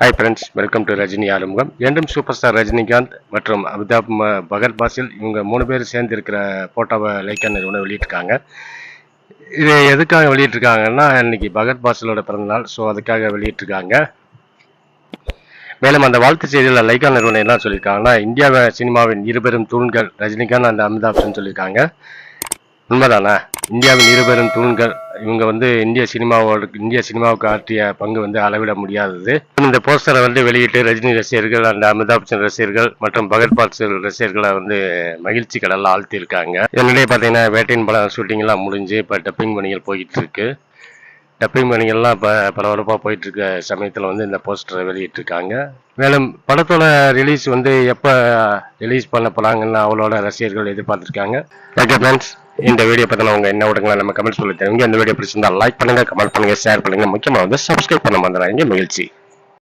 Hi friends welcome to Rajini Arumugam என்றும் super star Rajinikanth மற்றும் அமிதாப் பகத் பாசில் இவங்க மூணு பேர் சேர்ந்து இருக்கிற போட்டோவை லைக்கா நிறுவனம் வெளியிட்டிருக்காங்க. இது எதுக்காக வெளியிட்டிருக்காங்கன்னா இன்னைக்கு பகத் பாசிலோட பிறந்தநாள் ஸோ அதுக்காக வெளியிட்டிருக்காங்க. மேலும் அந்த வாழ்த்து செய்தியில் லைக்கா நிறுவனம் என்ன சொல்லியிருக்காங்கன்னா இந்தியா சினிமாவின் இருபெரும் தூண்கள் ரஜினிகாந்த் அந்த அமிதாப்னு சொல்லியிருக்காங்க. உண்மைதானே? இந்தியாவின் இருபெரும் தூண்கள் இவங்க வந்து இந்திய சினிமாவோட இந்திய சினிமாவுக்கு ஆற்றிய பங்கு வந்து அளவிட முடியாதது. இந்த போஸ்டரை வந்து வெளியிட்டு ரஜினி ரசிகர்கள் அந்த அமிதாப் பச்சன் ரசிகர்கள் மற்றும் பகத் பாட்சல் ரசிகர்களை வந்து மகிழ்ச்சி கடலில் ஆழ்த்தியிருக்காங்க. என்னிடையே பார்த்தீங்கன்னா வேட்டையின் படம் ஷூட்டிங்லாம் முடிஞ்சு இப்போ டப்பிங் பணிகள் போயிட்டு இருக்கு டப்பிங் பணிகள்லாம் இப்போ பரபரப்பாக போயிட்டு இருக்க சமயத்தில் வந்து இந்த போஸ்டரை வெளியிட்டிருக்காங்க. மேலும் படத்தோட ரிலீஸ் வந்து எப்போ ரிலீஸ் பண்ண போகிறாங்கன்னு அவளோட ரசிகர்கள் எதிர்பார்த்துருக்காங்க. ஓகே ஃப்ரெண்ட்ஸ் இந்த வீடியோ பத்தின உங்க என்ன விடுங்களா நம்ம கமெண்ட் சொல்லி தருவீங்க இந்த வீடியோ பிடிச்சிருந்தா லைக் பண்ணுங்க கமெண்ட் பண்ணுங்க ஷேர் பண்ணுங்க. முக்கியமாக வந்து சப்ஸ்கிரைப் பண்ண மாதிரி மகிழ்ச்சி.